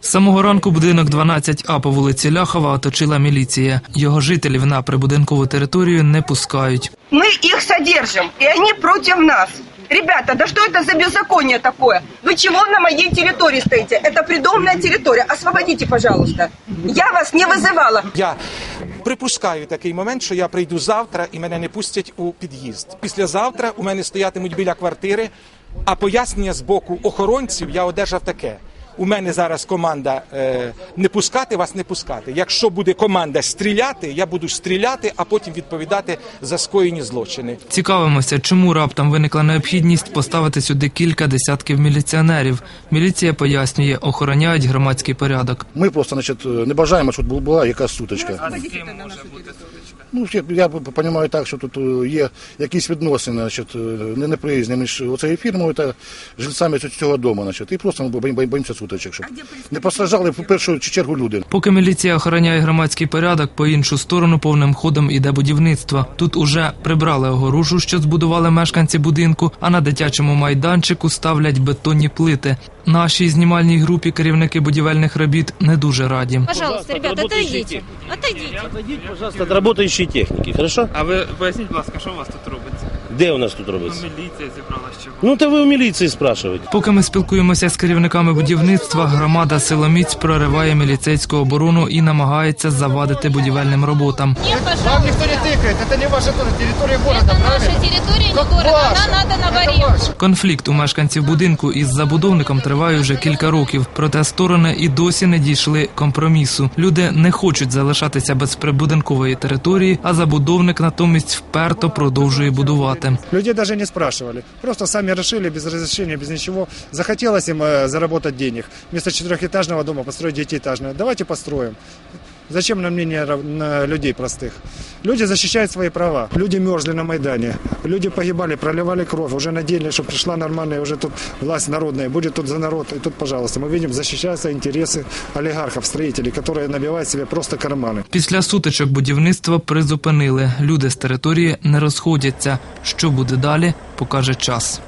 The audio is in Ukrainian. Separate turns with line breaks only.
З самого ранку будинок 12А по вулиці Ляхова оточила міліція. Його жителів на прибудинкову територію не пускають.
Мы их содержим, и они против нас. Ребята, да что это за беззаконие такое? Вы чего на моей территории стоите? Это придомная территория. Освободите, пожалуйста. Я вас не вызывала.
Я припускаю такий момент, що я прийду завтра і мене не пустять у під'їзд. Післязавтра у мене стоятимуть біля квартири, а пояснення з боку охоронців я одержав таке. У мене зараз команда е, не пускати вас, не пускати. Якщо буде команда стріляти, я буду стріляти, а потім відповідати за скоєні злочини.
Цікавимося, чому раптом виникла необхідність поставити сюди кілька десятків міліціонерів. Міліція пояснює, охороняють громадський порядок.
Ми просто значить, не бажаємо, щоб була якась сутичка. Ну, я, я розумію так, що тут е, є якісь відносини значить, е, не неприязні між цією фірмою та жильцями цього дому. Значить, і просто ми бо- бо- сутичок, щоб не постраждали в першу чергу люди.
Поки міліція охороняє громадський порядок, по іншу сторону повним ходом іде будівництво. Тут уже прибрали огорожу, що збудували мешканці будинку, а на дитячому майданчику ставлять бетонні плити. Нашій знімальній групі керівники будівельних робіт не дуже раді.
Пожалуйста, ребята. Отойдите.
Отойдіть, пожалуйста, від работающей техніки, хорошо?
А ви поясніть, будь ласка, що у вас тут робиться?
Де у нас тут робиться?
Міліція зібралася.
Ну, та ви у міліції спрашивайте.
Поки ми спілкуємося з керівниками будівництва, громада Силоміць прориває міліцейську оборону і намагається завадити будівельним роботам.
Не,
Вам
пожалуйста.
никто не тыкает, это не ваша тоже территория города,
Это наша
правильно?
территория, не
Как
города.
ваша?
Она надо на
Это
варе.
ваша.
Конфлікт у мешканців будинку із забудовником триває вже кілька років. Проте сторони і досі не дійшли компромісу. Люди не хочуть залишатися без прибудинкової території, а забудовник натомість вперто продовжує будувати.
Людей даже не спрашивали. Просто сами решили без разрешения, без ничего. Захотелось им э, заработать денег. Вместо четырехэтажного дома построить девятиэтажное. Давайте построим. Зачем нам мнение рав- на людей простых? Люди защищают свои права. Люди мерзли на Майдане. Люди погибали, проливали кровь. Уже надеялись, что пришла нормальная уже тут власть народная. Будет тут за народ. И тут, пожалуйста, мы видим, защищаются интересы олигархов, строителей, которые набивают себе просто карманы.
Після сутичок будівництва призупинили. Люди з території не розходяться. Що буде далі, покаже час.